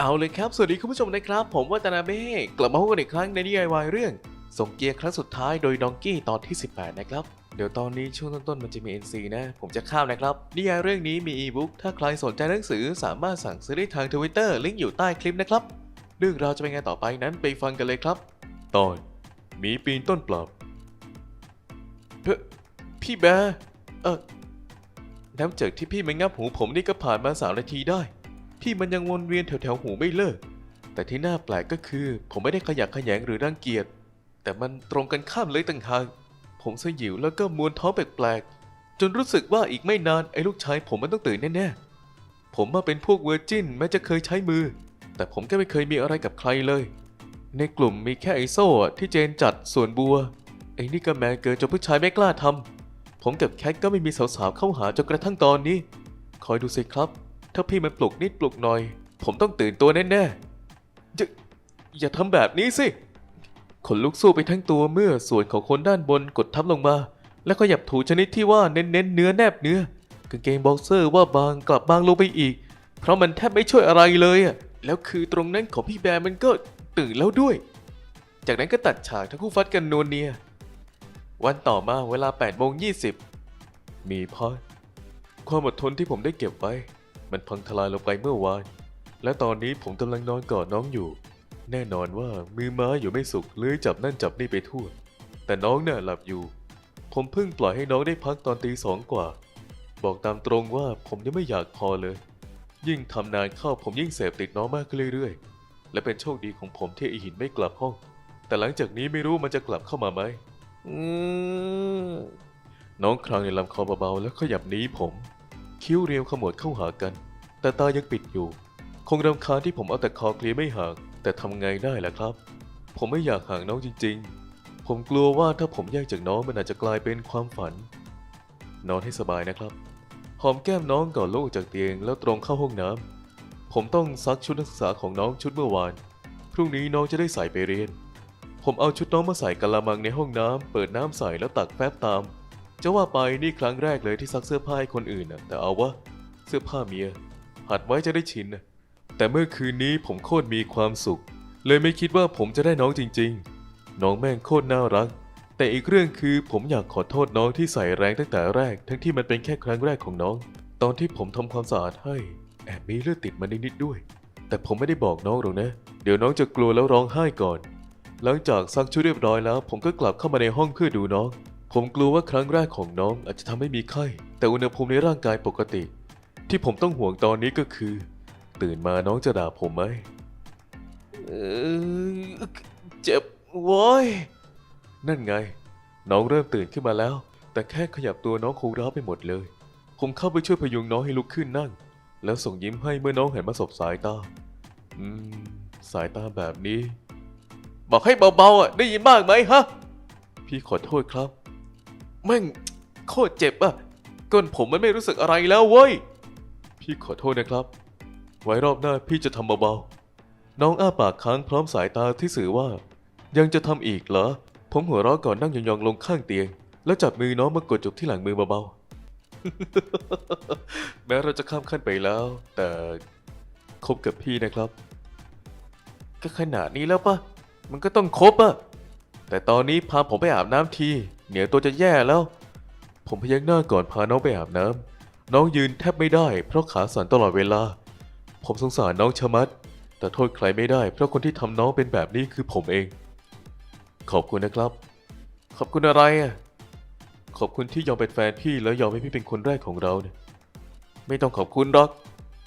เอาเลยครับ สวัสดีคุณผู้ชมนะครับ ผมวัตนาเบ้กลับมาพบกันอีกครั้งในนิยายวายเรื่อง ส่งเกียร์ครั้งสุดท้ายโดยดองกี้ตอนที่ 18 นะครับ เดี๋ยวตอนนี้ช่วงต้นๆมันจะมี NC นะ ผมจะข้ามนะครับ นิยายเรื่องนี้มีอีบุ๊กถ้าใครสนใจหนังสือสามารถสั่งซื้อได้ทางทวิตเตอร์ลิงก์อยู่ใต้คลิปนะครับ เรื่องราวจะเป็นไงต่อไปนั้นไปฟังกันเลยครับ ตอนมีปีนต้นปลาบเพ่พี่แบร์เออน้ำเจากที่พี่มางับหูผมนี่ก็ผ่านมาสามนาทีได้ ที่มันยังวนเวียนแถวๆหูไม่เลิก แต่ที่น่าแปลกก็คือ ผมไม่ได้ขยักขยงหรือรังเกียจ แต่มันตรงกันข้ามเลยต่างหาก ผมสยิวแล้วก็มวนท้องแปลกๆ จนรู้สึกว่าอีกไม่นานไอ้ลูกชายผมมันต้องตื่นแน่ๆ ผมมาเป็นพวกเวอร์จินแม้จะเคยใช้มือ แต่ผมก็ไม่เคยมีอะไรกับใครเลย ในกลุ่มมีแค่ไอโซ่ที่เจนจัดส่วนบัว ไอ้นี่ก็แมนเกินจนผู้ชายไม่กล้าทำผมกับแคทก็ไม่มีสาวๆเข้าหาจนกระทั่งตอนนี้ คอยดูสิครับ ถ้าพี่มันปลุกนิดปลุกหน่อย ผมต้องตื่นตัวแน่ๆอย่าอย่าทำแบบนี้สิขนลุกสู้ไปทั้งตัวเมื่อส่วนของคนด้านบนกดทับลงมา แล้วก็หยับถูชนิดที่ว่าเน้นๆเนื้อแนบเนื้อกางเกงบ็อกเซอร์ว่าบางกลับบางลงไปอีก เพราะมันแทบไม่ช่วยอะไรเลยอะแล้วคือตรงนั้นของพี่แบร์มันก็ตื่นแล้วด้วย จากนั้นก็ตัดฉากทั้งคู่ฟัดกันนวลเนียวันต่อมาเวลา8โมง20 มีพอความอดทนที่ผมได้เก็บไว้ มันพังทลายลงไปเมื่อวาน และตอนนี้ผมกำลังนอนกอดน้องอยู่ แน่นอนว่ามือม้าอยู่ไม่สุขเลื้อยจับนั่นจับนี่ไปทั่ว แต่น้องน่ะหลับอยู่ ผมเพิ่งปล่อยให้น้องได้พักตอนตีสองกว่า บอกตามตรงว่าผมยังไม่อยากพอเลย ยิ่งทำนานเข้าผมยิ่งเสพติดน้องมากขึ้นเรื่อยๆ และเป็นโชคดีของผมที่ไอหินไม่กลับห้อง แต่หลังจากนี้ไม่รู้มันจะกลับเข้ามาไหมอืมน้องครางในลำคอเบาๆแล้วขยับหนีผม คิ้วเรียวขมวดเข้าหากัน แต่ตายังปิดอยู่ คงรำคาญที่ผมเอาแต่คอเคลียไม่ห่าง แต่ทำไงได้ล่ะครับ ผมไม่อยากห่างน้องจริง ๆ ผมกลัวว่าถ้าผมแยกจากน้องมันอาจจะกลายเป็นความฝัน นอนให้สบายนะครับ หอมแก้มน้องก่อนลุกออกจากเตียงแล้วตรงเข้าห้องน้ำ ผมต้องซักชุดนักศึกษาของน้องชุดเมื่อวาน พรุ่งนี้น้องจะได้ใส่ไปเรียน ผมเอาชุดน้องมาใส่กะละมังในห้องน้ำ เปิดน้ำใส่แล้วตักแฟบตาม จะว่าไปนี่ครั้งแรกเลยที่ซักเสื้อผ้าให้คนอื่นนะแต่เอาวะเสื้อผ้าเมีย หัดไว้จะได้ชินนะแต่เมื่อคืนนี้ผมโคตรมีความสุข เลยไม่คิดว่าผมจะได้น้องจริง ๆ น้องแม่งโคตรน่ารัก แต่อีกเรื่องคือผมอยากขอโทษน้องที่ใส่แรงตั้งแต่แรก ทั้งที่มันเป็นแค่ครั้งแรกของน้อง ตอนที่ผมทำความสะอาดให้ แอบมีเลือดติดมานิดๆด้วย แต่ผมไม่ได้บอกน้องหรอกนะ เดี๋ยวน้องจะกลัวแล้วร้องไห้ก่อน หลังจากซักชุดเรียบร้อยแล้ว ผมก็กลับเข้ามาในห้องเพื่อดูน้อง ผมกลัวว่าครั้งแรกของน้องอาจจะทำให้มีไข้ แต่อุณหภูมิในร่างกายปกติ ที่ผมต้องห่วงตอนนี้ก็คือ ตื่นมาน้องจะด่าผมไหมเออเจ็บโว้ยนั่นไง น้องเริ่มตื่นขึ้นมาแล้ว แต่แค่ขยับตัวน้องคงร้าวไปหมดเลย ผมเข้าไปช่วยพยุงน้องให้ลุกขึ้นนั่ง แล้วส่งยิ้มให้เมื่อน้องหันมาสบสายตา อืม สายตาแบบนี้ บอกให้เบาๆอะได้ยินบ้างไหมฮะ พี่ขอโทษครับ แม่งโคตรเจ็บอะก้นผมมันไม่รู้สึกอะไรแล้วเว้ย พี่ขอโทษนะครับ ไว้รอบหน้าพี่จะทำเบาๆ น้องอ้าปากค้างพร้อมสายตาที่สื่อว่า ยังจะทำอีกเหรอ ผมหัวเราะก่อนนั่งยองๆลงข้างเตียง แล้วจับมือน้องมากดจุบที่หลังมือเบาๆ แม้เราจะข้ามขั้นไปแล้ว แต่คบกับพี่นะครับ ก็ขนาดนี้แล้วปะมันก็ต้องคบอะ แต่ตอนนี้พาผมไปอาบน้ำที เหนียวตัวจะแย่แล้ว ผมพยักหน้าก่อนพาน้องไปอาบน้ำน้องยืนแทบไม่ได้ เพราะขาสั่นตลอดเวลา ผมสงสารน้องชะมัด แต่โทษใครไม่ได้ เพราะคนที่ทำน้องเป็นแบบนี้คือผมเอง ขอบคุณนะครับ ขอบคุณอะไรอะขอบคุณที่ยอมเป็นแฟนพี่แล้วยอมให้พี่เป็นคนแรกของเราเนี่ยไม่ต้องขอบคุณหรอก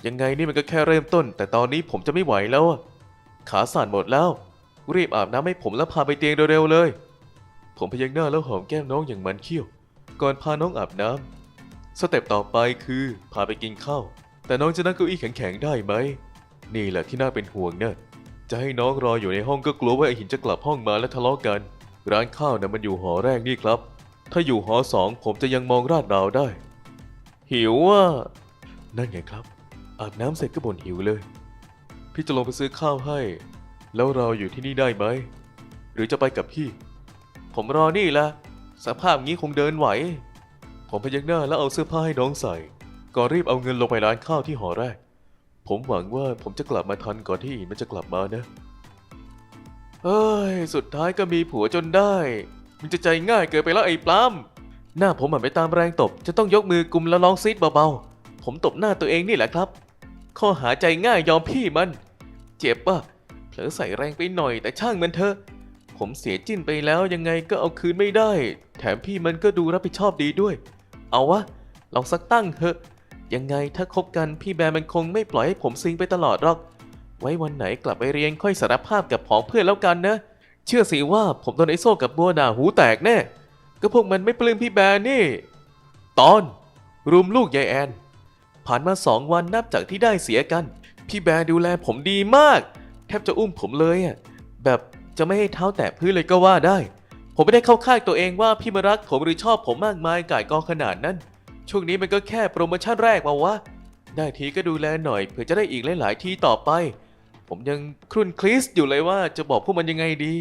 ยังไงนี่มันก็แค่เริ่มต้น แต่ตอนนี้ผมจะไม่ไหวแล้วอะขาสั่นหมดแล้ว รีบอาบน้ำให้ผมแล้วพาไปเตียงเร็วๆเลย ผมพยักหน้าแล้วหอมแก้มน้องอย่างมันเขี้ยว ก่อนพาน้องอาบน้ำสเต็ปต่อไปคือพาไปกินข้าวแต่น้องจะนั่งเก้าอี้แข็งๆได้ไหม นี่แหละที่น่าเป็นห่วงเนะ่ะจะให้น้องรออยู่ในห้องก็กลัวว่าไอหินจะกลับห้องมาและทะเลาะกัน ร้านข้าวนะ่ะมันอยู่หอแรกนี่ครับ ถ้าอยู่หอสองผมจะยังมองราดราวได้ หิวอะ นั่นไงครับ อาบน้ำเสร็จก็บ่นหิวเลย พี่จะลงไปซื้อข้าวให้ แล้วเราอยู่ที่นี่ได้ไหม หรือจะไปกับพี่ ผมรอนี่ละสภาพงี้คงเดินไหว ผมพยักหน้าแล้วเอาเสื้อผ้าให้น้องใส่ก่อนรีบเอาเงินลงไปร้านข้าวที่หอแรก ผมหวังว่าผมจะกลับมาทันก่อนที่มันจะกลับมานะเฮ้ย สุดท้ายก็มีผัวจนได้ มันจะใจง่ายเกินไปแล้วไอ้ปลามหน้าผมเหมือนไปตามแรงตบ จะต้องยกมือกุมแล้วร้องซีดเบาๆ ผมตบหน้าตัวเองนี่แหละครับ ข้อหาใจง่ายยอมพี่มัน เจ็บปะ อใส่แรงไปหน่อยแต่ช่างมันเถอะ ผมเสียจิ้นไปแล้วยังไงก็เอาคืนไม่ได้ แถมพี่มันก็ดูรับผิดชอบดีด้วย เอาวะ ลองสักตั้งเถอะ ยังไงถ้าคบกันพี่แบร์มันคงไม่ปล่อยให้ผมซิงไปตลอดหรอก ไว้วันไหนกลับไปเรียนค่อยสารภาพกับผองเพื่อนแล้วกันนะ เชื่อสิว่าผมโดนไอโซ่กับบัวด่าหูแตกแน่ ก็พวกมันไม่ปลื้มพี่แบร์นี่ ตอน รุมลูกยายแอน ผ่านมาสองวันนับจากที่ได้เสียกัน พี่แบร์ดูแลผมดีมาก ทบจะอุ้มผมเลยอะแบบจะไม่ให้เท้าแตะพื้นเลยก็ว่าได้ ผมไม่ได้เข้าข้างตัวเองว่าพี่มารักผมหรือชอบผมมากมายก่ายกองขนาดนั้น ช่วงนี้มันก็แค่โปรโมชั่นแรกมาวะได้ทีก็ดูแลหน่อยเผื่อจะได้อีกหลายๆทีต่อไป ผมยังครุ่นคลิสอยู่เลยว่าจะบอกพวกมันยังไงดี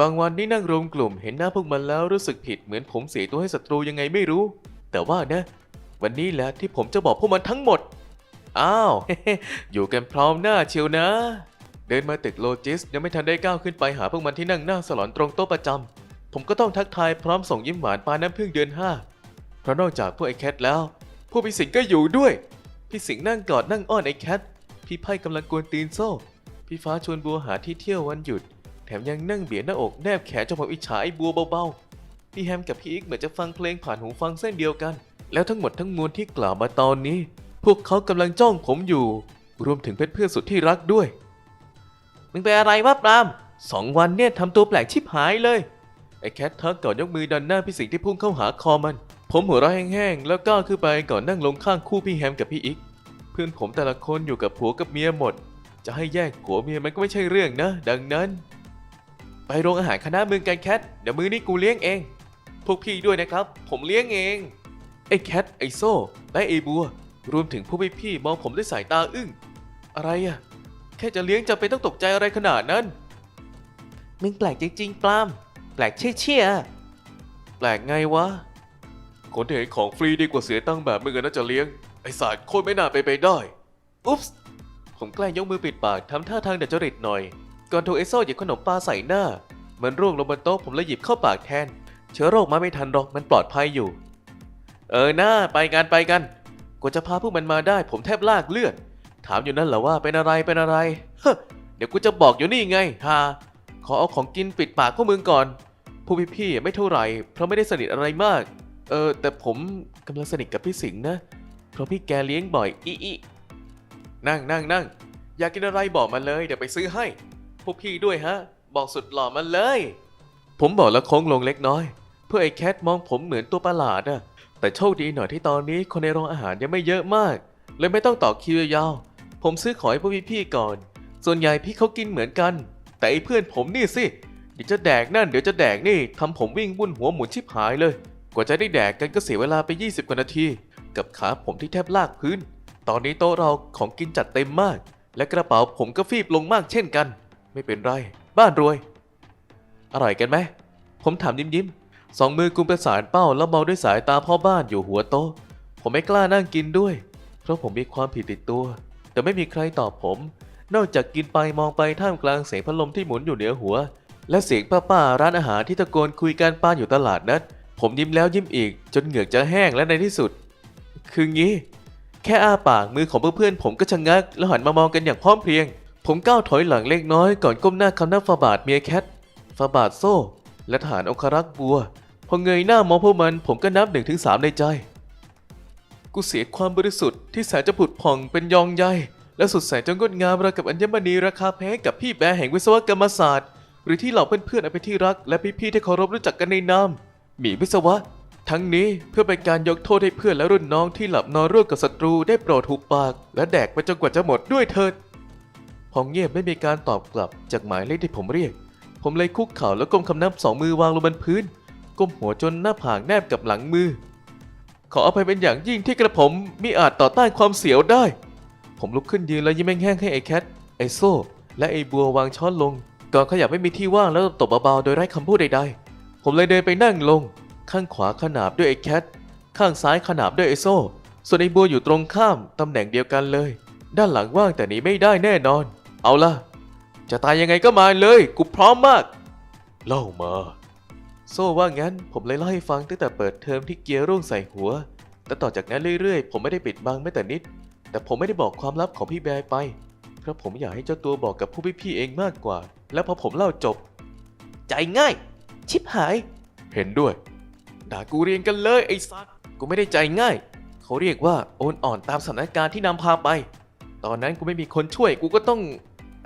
บางวันนี่นั่งรวมกลุ่มเห็นหน้าพวกมันแล้วรู้สึกผิดเหมือนผมเสียตัวให้ศัตรูยังไงไม่รู้ แต่ว่านะ วันนี้แหละที่ผมจะบอกพวกมันทั้งหมด อ้าว อยู่กันพร้อมหน้าเชียวนะ เดินมาตึกโลจิสยังไม่ทันได้ก้าวขึ้นไปหาพวกมันที่นั่งหน้าสลอนตรงโต๊ะประจำ ผมก็ต้องทักทายพร้อมส่งยิ้มหวานปาน้ำพึ่งเดือนห้าเพราะนอกจากพวกไอ้แคทแล้ว พวกพี่สิงห์ก็อยู่ด้วย พี่สิงห์นั่งกอดนั่งอ้อนไอ้แคท พี่ไพ่กำลังกวนตีนโซ่ พี่ฟ้าชวนบัวหาที่เที่ยววันหยุด แถมยังนั่งเบียดหน้าอกแนบแขนจนผมอิจฉาไอ้บัวเบาๆ พี่แฮมกับพี่อีกเหมือนจะฟังเพลงผ่านหูฟังเส้นเดียวกัน แล้วทั้งหมดทั้งมวลที่กล่าวมาตอนนี้ พวกเขากำลังจ้องผมอยู่ รวมถึงเพื่อนๆสุดที่รักด้วย มึงเป็นอะไรวะปรามสองวันเนี่ยทำตัวแปลกชิบหายเลย ไอ้แคททักก่อนยกมือดันหน้าพี่สิงห์ที่พุ่งเข้าหาคอมัน ผมหัวเราะแห้งๆ แล้วก้าวขึ้นไปก่อนนั่งลงข้างคู่พี่แฮมกับพี่อีกเพื่อนผมแต่ละคนอยู่กับผัวกับเมียหมด จะให้แยกผัวเมียมันก็ไม่ใช่เรื่องนะ ดังนั้น ไปโรงอาหารคณะมึงกันแคท เดี๋ยวมือนี้กูเลี้ยงเอง พวกพี่ด้วยนะครับ ผมเลี้ยงเอง ไอ้แคท ไอ้โซ่ และไอ้บัว รวมถึงผู้พี่พี่ๆมองผมด้วยสายตาอึ้ง อะไรอะ แค่จะเลี้ยงจะเป็นต้องตกใจอะไรขนาดนั้น มึงแปลกจริงๆปลาม แปลกเชี่ยเชี่ยๆแปลกไงวะ คนที่เห็นของฟรีดีกว่าเสียตังค์แบบมึงอะน่าจะเลี้ยง ไอ้สารโคตรไม่น่าไปนไปได้ อุ๊ปส์ผมแกล้งยกมือปิดปากทำท่าทางเดจริตหน่อย ก่อนถูกไอโซ่หยิบขนมปลาใส่หน้าเหมือนร่วงลงบนโต๊ะผมเลยหยิบเข้าปากแทน เชื้อโรคมาไม่ทันหรอกมันปลอดภัยอยู่ เออหน้าไปกันไปกันกว่าจะพาพวกมันมาได้ ผมแทบลากเลือด ถามอยู่นั่นแหละว่าเป็นอะไรเป็นอะไรเฮ้เดี๋ยวกูจะบอกอยู่นี่ไงฮาขอเอาของกินปิดปากพวกมึงก่อนผู้พี่ๆไม่เท่าไหร่เพราะไม่ได้สนิทอะไรมาก เออแต่ผมกำลังสนิทกับพี่สิงห์นะ เพราะพี่แกเลี้ยงบ่อยอีอีนั่งนั่งนั่งอยากกินอะไรบอกมาเลยเดี๋ยวไปซื้อให้ พวกพี่ด้วยฮะ บอกสุดหล่อมาเลย ผมบอกแล้วโค้งลงเล็กน้อย เพื่อไอ้แคทมองผมเหมือนตัวประหลาดอะแต่โชคดีหน่อยที่ตอนนี้คนในโรงอาหารยังไม่เยอะมาก เลยไม่ต้องต่อคิวยาว ผมซื้อของให้พวกพี่ๆก่อน ส่วนใหญ่พี่เขากินเหมือนกัน แต่ไอ้เพื่อนผมนี่สิ เดี๋ยวจะแดกนั่นเดี๋ยวจะแดกนี่ทำผมวิ่งวุ่นหัวหมุนชิบหายเลย กว่าจะได้แดกกันก็เสียเวลาไป 20 กว่านาที กับขาผมที่แทบลากพื้น ตอนนี้โต๊ะเราของกินจัดเต็มมาก และกระเป๋าผมก็ฟีบลงมากเช่นกัน ไม่เป็นไร บ้านรวย อร่อยกันไหม ผมถามยิ้มยิ้มๆสองมือกุมประสานเป้าแล้วมองด้วยสายตาพ่อบ้านอยู่หัวโต๊ะ ผมไม่กล้านั่งกินด้วย เพราะผมมีความผิดติดตัว แต่ไม่มีใครตอบผม นอกจากกินไปมองไปท่ามกลางเสียงพัดลมที่หมุนอยู่เหนือหัว และเสียงป้าๆร้านอาหารที่ตะโกนคุยกันป้านอยู่ตลาดนัดผมยิ้มแล้วยิ้มอีก จนเหงือกจะแห้งและในที่สุด คืองี้ แค่อ้าปากมือของเพื่อนๆผมก็ชะงัก แล้วหันมามองกันอย่างพร้อมเพรียง ผมก้าวถอยหลังเล็กน้อยก่อนก้มหน้าคำนับฟาบาทเมียแคทฟาบาทโซ่ และทหารองครักษ์บัว พอเงยหน้ามองพวกมันผมก็นับหนึ่งถึงสามในใจ กูเสียความบริสุทธิ์ที่แสนจะผุดผ่องเป็นยองใยและสุดแสนจะงดงามราวกับอัญมณีราคาแพงกับพี่แบร์แห่งวิศวกรรมศาสตร์ หรือที่เหล่าเพื่อนๆอันเป็นที่รักและพี่ๆที่เคารพรู้จักกันในนามหมีวิศวะ ทั้งนี้เพื่อเป็นการยกโทษให้เพื่อนและรุ่นน้องที่หลับนอนร่วมกับศัตรูได้โปรดหุบปาก และแดกไปจนกว่าจะหมดด้วยเถิดพองเงียบไม่มีการตอบกลับจากหมายเลขที่ผมเรียก ผมเลยคุกเข่าแล้วก้มคำนับสองมือวางลงบนพื้น ก้มหัวจนหน้าผากแนบกับหลังมือ ขออภัยเป็นอย่างยิ่งที่กระผมมิอาจต่อต้านความเสียวได้ ผมลุกขึ้นยืนแล้วยิ้มแห้งๆให้ไอ้แคท ไอ้โซ่ และไอ้บัววางช้อนลง ก่อนขยับไม่มีที่ว่างแล้วตบเบาๆโดยไร้คำพูดใดๆ ผมเลยเดินไปนั่งลง ข้างขวาขนาบด้วยไอ้แคท ข้างซ้ายขนาบด้วยไอ้โซ่ ส่วนไอ้บัวอยู่ตรงข้ามตำแหน่งเดียวกันเลย ด้านหลังว่างแต่หนีไม่ได้แน่นอน เอาล่ะ จะตายยังไงก็มาเลย กูพร้อมมาก เล่ามา โซ่ว่างั้นผมเลยเล่าให้ฟังตั้งแต่เปิดเทอมที่เกียร์ร่วงใส่หัว แต่ต่อจากนั้นเรื่อยๆ ผมไม่ได้ปิดบังแม้แต่นิด แต่ผมไม่ได้บอกความลับของพี่แบร์ไป เพราะผมอยากให้เจ้าตัวบอกกับผู้พี่ๆเองมากกว่า แล้วพอผมเล่าจบ ใจง่าย ชิบหาย เห็นด้วย ด่ากูเรียนกันเลยไอ้สัสกูไม่ได้ใจง่าย เขาเรียกว่าโอนอ่อนตามสถานการณ์ที่นำพาไป ตอนนั้นกูไม่มีคนช่วยกูก็ต้อง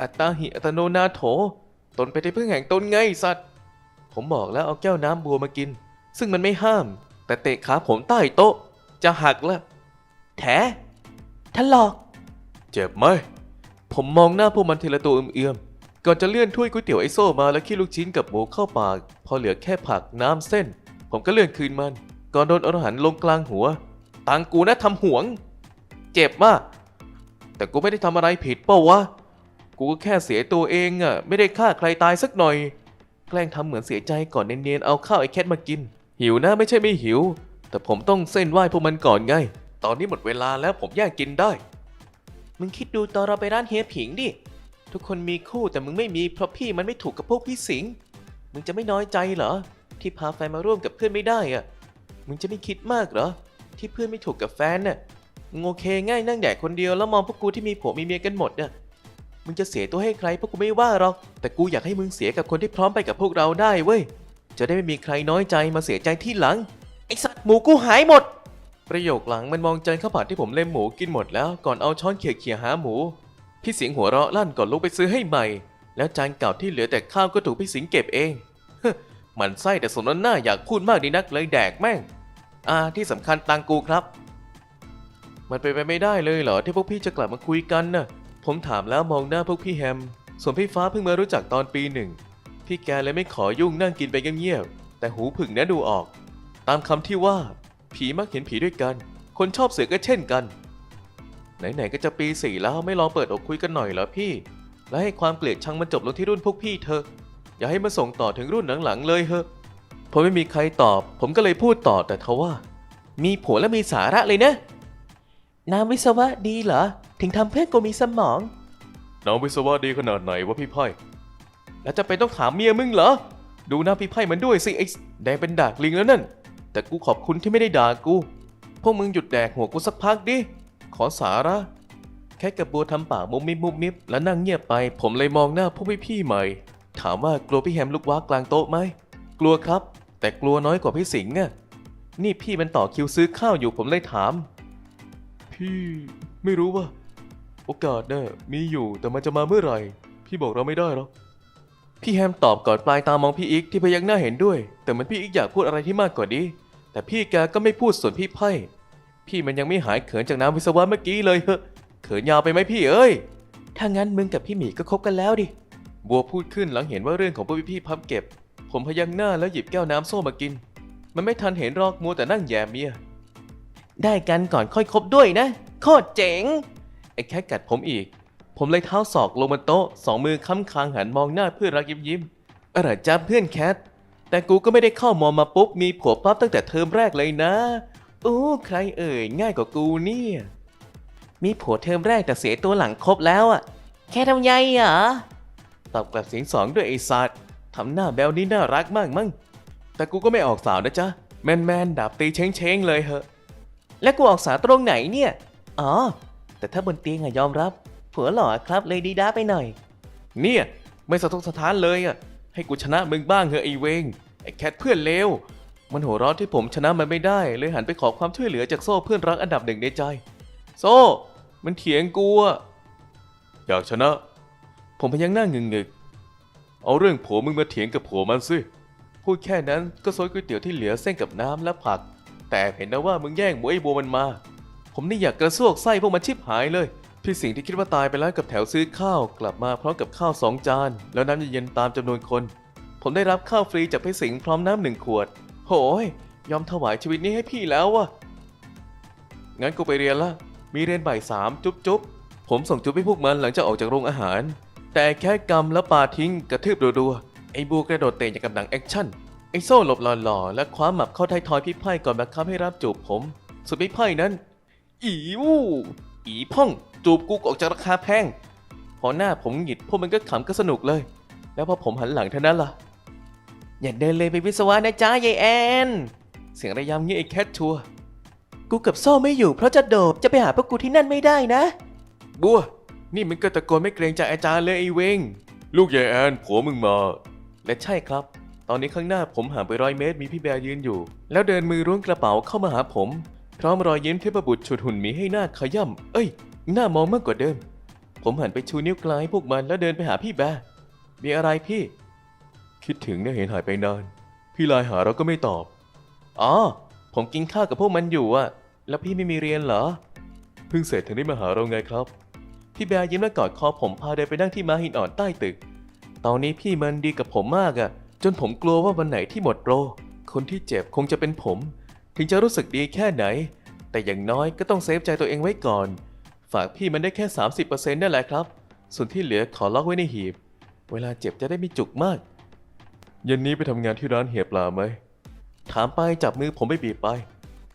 อัตตาหิอัตโนนาโถ ตนไปได้เพื่อแห่งตนไงสัตว์ ผมบอกแล้วเอาแก้วน้ำบัวมากิน ซึ่งมันไม่ห้าม แต่เตะขาผมใต้โต๊ะ จะหักละแถท่านหลอก เจ็บไหม ผมมองหน้าพวกมันทีละตัวเอื่อมๆ ก่อนจะเลื่อนถ้วยก๋วยเตี๋ยวไอโซ่มาแล้วขี้ลูกชิ้นกับหมูเข้าปาก พอเหลือแค่ผักน้ำเส้น ผมก็เลื่อนคืนมัน ก่อนโดนอรหันต์ลงกลางหัว ตังกูนะทำหวง เจ็บมาก แต่กูไม่ได้ทำอะไรผิดเปล่าวะ กูก็แค่เสียตัวเองอะไม่ได้ฆ่าใครตายสักหน่อย ล้งทำเหมือนเสียใจก่อนเนียนๆเอาข้าวไอ้แคทมากิน หิวนะไม่ใช่ไม่หิว แต่ผมต้องเส้นไหว้พวกมันก่อนไง ตอนนี้หมดเวลาแล้วผมแยกกินได้ มึงคิดดูตอนเราไปร้านเฮียผิงดิ ทุกคนมีคู่แต่มึงไม่มีเพราะพี่มันไม่ถูกกับพวกพี่สิง มึงจะไม่น้อยใจเหรอ ที่พาแฟนมาร่วมกับเพื่อนไม่ได้อะมึงจะไม่คิดมากเหรอ ที่เพื่อนไม่ถูกกับแฟนน่ะ มึงโอเคง่ายนั่งแดกคนเดียวแล้วมองพวกกูที่มีผัวมีเมียกันหมดน่ะ มึงจะเสียตัวให้ใครพวกกูไม่ว่าหรอกแต่กูอยากให้มึงเสียกับคนที่พร้อมไปกับพวกเราได้เว้ย จะได้ไม่มีใครน้อยใจมาเสียใจที่หลัง ไอสัตว์หมูกูหายหมด ประโยคหลังมันมองจานข้าวผัดที่ผมเล่มหมูกินหมดแล้วก่อนเอาช้อนเขี่ยเขี่ยๆหาหมู พี่สิงห์หัวเราะลั่นก่อนลุกไปซื้อให้ใหม่ แล้วจานเก่าที่เหลือแต่ข้าวก็ถูกพี่สิงห์เก็บเองมันไส้แต่สมน้ำหน้าอยากพูดมากดีนักเลยแดกแม่ง อ่าที่สำคัญตังกูครับ มันเป็นไปไม่ได้เลยเหรอที่พวกพี่จะกลับมาคุยกันน่ะ ผมถามแล้วมองหน้าพวกพี่แฮม ส่วนพี่ฟ้าเพิ่งมารู้จักตอนปีหนึ่ง พี่แกเลยไม่ขอยุ่งนั่งกินไปเงียบๆ แต่หูผึ่งนะดูออก ตามคำที่ว่า ผีมักเห็นผีด้วยกัน คนชอบเสือก็เช่นกัน ไหนๆก็จะปีสี่แล้วไม่ลองเปิดอกคุยกันหน่อยเหรอพี่ และให้ความเกลียดชังมันจบลงที่รุ่นพวกพี่เถอะอย่าให้มาส่งต่อถึงรุ่นหลังๆเลยเถอะพอไม่มีใครตอบ ผมก็เลยพูดต่อแต่ทว่า มีผัวและมีสาระเลยนะ น้ำวิศวะดีเหรอ ถึงทำเพื่อนกูมีสมอง น้ำวิศวะดีขนาดไหนวะพี่ไพ่ แล้วจะเป็นต้องถามเมียมึงเหรอ ดูหน้าพี่ไพ่มันด้วยสิไอ้แดงเป็นดากลิงแล้วนั่น แต่กูขอบคุณที่ไม่ได้ด่ากู พวกมึงหยุดแดกหัวกูสักพักดิ ขอสาระ แค่กับบัวทำปากมุมมิบมุมมิบแล้วนั่งเงียบไป ผมเลยมองหน้าพวกพี่พี่ๆใหม่ ถามว่ากลัวพี่แฮมลุกว้ากลางโต๊ะไหม กลัวครับ แต่กลัวน้อยกว่าพี่สิงห์อะนี่พี่มันต่อคิวซื้อข้าวอยู่ผมเลยถาม พี่ไม่รู้ว่า โอกาสเนี่ยมีอยู่แต่มันจะมาเมื่อไหร่ พี่บอกเราไม่ได้หรอกพี่แฮมตอบก่อนปลายตามองพี่อีกที่พยักหน้าเห็นด้วย แต่เหมันพี่อีกอยากพูดอะไรที่มากกว่านี้ แต่พี่แกก็ไม่พูดส่วนพี่ไพ่พี่มันยังไม่หายเขินจากน้ำวิศวะเมื่อกี้เลยเฮ้เขินยาวไปไหมพี่เอ้ยถ้างั้นมึงกับพี่หมีก็คบกันแล้วดิบัวพูดขึ้นหลังเห็นว่าเรื่องของพวกพี่พับเก็บ ผมพยักหน้าแล้วหยิบแก้วน้ำโซ่มากิน มันไม่ทันเห็นรอกมัวแต่นั่งแย่เมีย ได้กันก่อนค่อยคบด้วยนะ โคตรเจ๋ง ไอ้แค่กัดผมอีก ผมเลยเท้าศอกลงบนโต๊ะสองมือค้ำคางหันมองหน้าเพื่อนรักยิ้มยิ้มอะไรจ้าเพื่อนแคท แต่กูก็ไม่ได้เข้ามอมาปุ๊บมีผัวปั๊บตั้งแต่เทอมแรกเลยนะ โอ้ใครเอ่ยง่ายกว่ากูเนี่ย มีผัวเทอมแรกแต่เสียตัวหลังครบแล้วอะ แค่ทำไงเหรอตอบกลับเสียงสองด้วยไอ้สัตว์ทำหน้าแบลนี่น่ารักมากมั้ง แต่กูก็ไม่ออกสาวนะจ๊ะ แมนแมนๆดาบตีเช้งเช้งๆเลยเหอะ แล้วกูออกสาตรงไหนเนี่ย อ๋อ แต่ถ้าบนเตียงอะยอมรับ ผัวหล่อครับเลยดีด้าไปหน่อย เนี่ย ไม่สะทกสะท้านเลยอะให้กูชนะมึงบ้างเหอะไอเวงไอแคทเพื่อนเลวมันหัวร้อนที่ผมชนะมันไม่ได้ เลยหันไปขอความช่วยเหลือจากโซ่เพื่อนรักอันดับหนึ่งในใจ โซ่ มันเถียงกูอะอยากชนะ ผมพยักหน้าเงึงงึกเอาเรื่องผัวมึงมาเถียงกับผัวมันสิพูดแค่นั้นก็ซดก๋วยเตี๋ยวที่เหลือเส้นกับน้ำและผัก แต่เห็นนะว่ามึงแย่งหมูไอ้บัวมันมา ผมนี่อยากกระซวกไส้พวกมันชิบหายเลย พี่สิงห์ที่คิดว่าตายไปแล้วกับแถวซื้อข้าวกลับมาพร้อมกับข้าวสองจาน แล้วน้ำเย็นๆตามจำนวนคน ผมได้รับข้าวฟรีจากพี่สิงห์พร้อมน้ำหนึ่งขวด โหย ยอมถวายชีวิตนี้ให้พี่แล้ววะงั้นกูไปเรียนละ มีเรียนบ่ายสามจุ๊บจุ๊บผมส่งจุ๊บให้พวกมันหลังจากออกจากโรงอาหาร แต่แค่กำแล้วปาทิ้งกระทืบรัวๆไอ้บูกระโดดเตะอย่างกับหนังแอคชั่น ไอ้โซ่หลบหล่อๆและคว้าหมับเข้าท้ายทอยพี่ไพ่ก่อนบังคับให้รับจูบผมส่วนพี่ไพ่นั้น อีวูอีพ่อง จูบกูออกจากราคาแพง พอหน้าผมหงิดพวกมันก็ขำก็สนุกเลย แล้วพอผมหันหลังเท่านั้นล่ะ อย่าเดินเลยไปวิศวะนะจ้ายายแอน เสียงระยำเงี้ยไอ้แคทชัว กูกับโซ่ไม่อยู่เพราะจะโดดจะไปหาพวกกูที่นั่นไม่ได้นะ บัว นี่มันก็ตะโกนไม่เกรงใจอาจารย์เลยไอ้เวง ลูกยายแอนผัวมึงมา และใช่ครับ ตอนนี้ข้างหน้าผมห่างไปร้อยเมตรมีพี่แบร์ยืนอยู่ แล้วเดินมือล้วงกระเป๋าเข้ามาหาผม พร้อมรอยยิ้มเทพบุตรฉุดหุ่นหมีให้หน้าขย่ำเอ้ย หน้ามองมากกว่าเดิม ผมหันไปชูนิ้วกลางให้พวกมันแล้วเดินไปหาพี่แบร์มีอะไรพี่ คิดถึงเนี่ยเห็นหายไปนาน พี่ไลน์หาเราก็ไม่ตอบ อ๋อ ผมกินข้าวกับพวกมันอยู่อะแล้วพี่ไม่มีเรียนเหรอ เพิ่งเสร็จถึงได้มาหาเราไงครับ พี่แบร์ยิ้มและกอดคอผมพาเดินไปนั่งที่ม้าหินอ่อนใต้ตึก ตอนนี้พี่มันดีกับผมมากอะ จนผมกลัวว่าวันไหนที่หมดโปร คนที่เจ็บคงจะเป็นผม ถึงจะรู้สึกดีแค่ไหน แต่อย่างน้อยก็ต้องเซฟใจตัวเองไว้ก่อน ฝากพี่มันได้แค่ 30%นั่นแหละครับ ส่วนที่เหลือขอล็อกไว้ในหีบ เวลาเจ็บจะได้ไม่จุกมาก เย็นนี้ไปทำงานที่ร้านเหียปลาไหม ถามไปจับมือผมไปบีบไป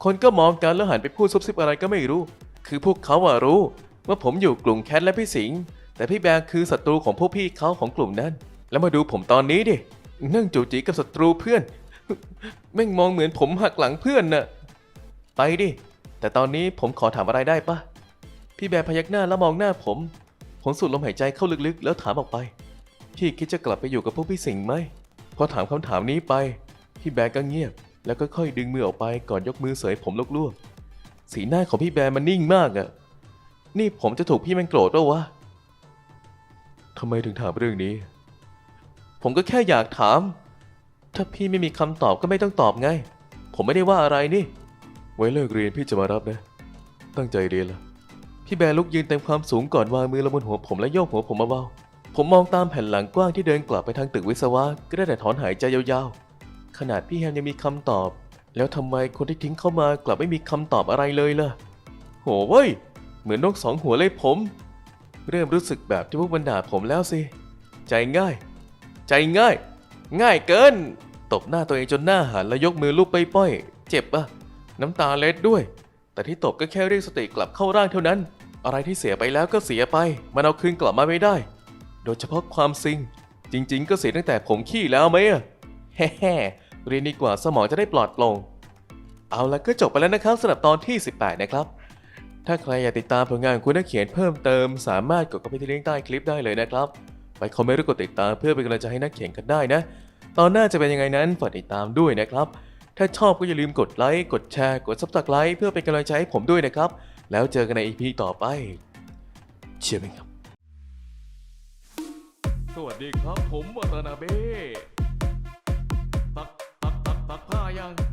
คนก็มองกันแล้วหันไปพูดซุบซิบอะไรก็ไม่รู้ คือพวกเขาอะรู้ ว่าผมอยู่กลุ่มแคทและพี่สิงห์แต่พี่แบงคือศัตรูของพวกพี่เขาของกลุ่มนั้น แล้วมาดูผมตอนนี้ดิ นั่งจูจีกับศัตรูเพื่อน แม่งมองเหมือนผมหักหลังเพื่อนน่ะ ไปดิ แต่ตอนนี้ผมขอถามอะไรได้ปะพี่แบร์พยักหน้าแล้วมองหน้าผม ผมสูดลมหายใจเข้าลึกๆ แล้วถามออกไป พี่คิดจะกลับไปอยู่กับพวกพี่สิงห์ไหม พอถามคำถามนี้ไป พี่แบร์ก็เงียบ แล้วก็ค่อยดึงมือออกไปก่อนยกมือเสยผมลวกๆ สีหน้าของพี่แบร์มันนิ่งมากอะนี่ผมจะถูกพี่แมันโกรธด้วยวะทำไมถึงถามเรื่องนี้ ผมก็แค่อยากถาม ถ้าพี่ไม่มีคำตอบก็ไม่ต้องตอบไง ผมไม่ได้ว่าอะไรนี่ ไว้เลิกเรียนพี่จะมารับนะ ตั้งใจเรียนละพี่แบร์ลุกยืนเต็มความสูงก่อนวางมือลงบนหัวผมและโยกหัวผมเบาๆผมมองตามแผ่นหลังกว้างที่เดินกลับไปทางตึกวิศวะก็ได้แต่ถอนหายใจยาวๆ ขนาดพี่แฮมยังมีคำตอบ แล้วทำไมคนที่ทิ้งเข้ามากลับไม่มีคำตอบอะไรเลยล่ะ โหเว้ย เหมือนนกสองหัวเลยผม เริ่มรู้สึกแบบที่พวกมันด่าผมแล้วสิ ใจง่าย ใจง่าย ง่ายเกิน ตบหน้าตัวเองจนหน้าหันแล้วยกมือลูบไปป้อย เจ็บปะน้ำตาเล็ดด้วย แต่ที่ตบก็แค่เรียกสติกลับเข้าร่างเท่านั้น อะไรที่เสียไปแล้วก็เสียไป มันเอาคืนกลับมาไม่ได้ โดยเฉพาะความซิง จริง ๆ ก็เสียตั้งแต่ผมขี้แล้วไหมอะแฮ่เรียนดีกว่าสมองจะได้ปลอดโปร่งเอาละก็จบไปแล้วนะครับสำหรับตอนที่ 18 นะครับ ถ้าใครอยากติดตามผลงานของคุณนักเขียนเพิ่มเติม สามารถกดเข้าไปที่ลิงก์ใต้คลิปได้เลยนะครับ ไปคอมเมนต์หรือกดติดตามเพื่อเป็นกำลังใจให้นักเขียนกันได้นะ ตอนหน้าจะเป็นยังไงนั้นฝากติดตามด้วยนะครับ ถ้าชอบก็อย่าลืมกดไลค์ กดแชร์ กดซับสไครต์เพื่อเป็นกำลังใจให้ผมด้วยนะครับ แล้วเจอกันในอีพีต่อไป เชียร์ไป็ครับ สวัสดีครับผมวัตนาเบ้ตักตักตักตักผ้ายัง